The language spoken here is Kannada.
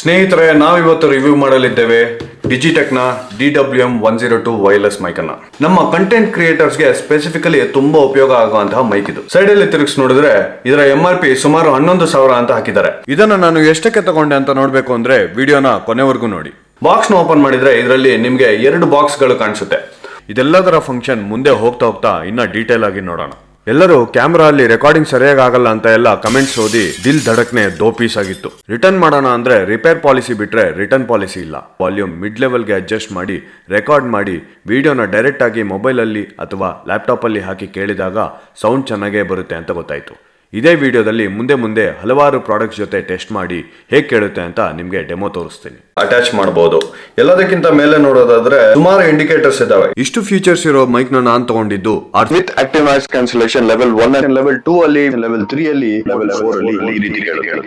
ಸ್ನೇಹಿತರೆ, ನಾವಿವತ್ತು ರಿವ್ಯೂ ಮಾಡಲಿದ್ದೇವೆ ಡಿಜಿಟೆಕ್ನ D W M one zero two wireless mic ಅನ್ನ. ನಮ್ಮ ಕಂಟೆಂಟ್ ಕ್ರಿಯೇಟರ್ಸ್ಗೆ ಸ್ಪೆಸಿಫಿಕಲಿ ತುಂಬಾ ಉಪಯೋಗ ಆಗುವಂತಹ ಮೈಕ್ ಇದು. ಸೈಡ್ ಅಲ್ಲಿ ತಿರುಗಿಸಿ ನೋಡಿದ್ರೆ, ಇದರ ಎಂ ಆರ್ ಪಿ ಸುಮಾರು ಹನ್ನೊಂದು ಸಾವಿರ ಅಂತ ಹಾಕಿದ್ದಾರೆ. ಇದನ್ನ ನಾನು ಎಷ್ಟಕ್ಕೆ ತಗೊಂಡೆ ಅಂತ ನೋಡಬೇಕು ಅಂದ್ರೆ ವಿಡಿಯೋನ ಕೊನೆವರೆಗೂ ನೋಡಿ. ಬಾಕ್ಸ್ನ ಓಪನ್ ಮಾಡಿದ್ರೆ ಇದರಲ್ಲಿ ನಿಮ್ಗೆ ಎರಡು ಬಾಕ್ಸ್ಗಳು ಕಾಣಿಸುತ್ತೆ. ಇದೆಲ್ಲದರ ಫಂಕ್ಷನ್ ಮುಂದೆ ಹೋಗ್ತಾ ಹೋಗ್ತಾ ಇನ್ನ ಡೀಟೇಲ್ ಆಗಿ ನೋಡೋಣ. ಎಲ್ಲರೂ ಕ್ಯಾಮ್ರಾ ಅಲ್ಲಿ ರೆಕಾರ್ಡಿಂಗ್ ಸರಿಯಾಗಿ ಆಗಲ್ಲ ಅಂತ ಎಲ್ಲ ಕಮೆಂಟ್ಸ್ ಓದಿ ದಿಲ್ ಧಡಕ್ನೆ ದೋ ಪೀಸ್ ಆಗಿತ್ತು. ರಿಟರ್ನ್ ಮಾಡೋಣ ಅಂದ್ರೆ ರಿಪೇರ್ ಪಾಲಿಸಿ ಬಿಟ್ರೆ ರಿಟರ್ನ್ ಪಾಲಿಸಿ ಇಲ್ಲ. ವಾಲ್ಯೂಮ್ ಮಿಡ್ ಲೆವೆಲ್ಗೆ ಅಡ್ಜಸ್ಟ್ ಮಾಡಿ ರೆಕಾರ್ಡ್ ಮಾಡಿ ವಿಡಿಯೋನ ಡೈರೆಕ್ಟ್ ಆಗಿ ಮೊಬೈಲ್ ಅಲ್ಲಿ ಅಥವಾ ಲ್ಯಾಪ್ಟಾಪ್ ಅಲ್ಲಿ ಹಾಕಿ ಕೇಳಿದಾಗ ಸೌಂಡ್ ಚೆನ್ನಾಗೇ ಬರುತ್ತೆ ಅಂತ ಗೊತ್ತಾಯ್ತು. ಇದೇ ವಿಡಿಯೋದಲ್ಲಿ ಮುಂದೆ ಮುಂದೆ ಹಲವಾರು ಪ್ರಾಡಕ್ಟ್ಸ್ ಜೊತೆ ಟೆಸ್ಟ್ ಮಾಡಿ ಹೇಗೆ ಕೇಳುತ್ತೆ ಅಂತ ನಿಮ್ಗೆ ಡೆಮೋ ತೋರಿಸ್ತೀನಿ. ಅಟ್ಯಾಚ್ ಮಾಡಬಹುದು ಎಲ್ಲದಕ್ಕಿಂತ ಮೇಲೆ ನೋಡೋದಾದ್ರೆ ಸುಮಾರು ಇಂಡಿಕೇಟರ್ಸ್ ಇದಾವೆ ಇಷ್ಟು ಫೀಚರ್ಸ್ ಇರೋ ಮೈಕ್ನ ನಾನು ತಗೊಂಡಿದ್ದು with active noise cancellation level one level two ಅಲ್ಲಿ ಲೆವೆಲ್ ತ್ರೀ ಅಲ್ಲಿ ಲೆವೆಲ್ ಫೋರ್ ಅಲ್ಲಿ ಈ ರೀತಿ ಕೇಳುತ್ತೆ.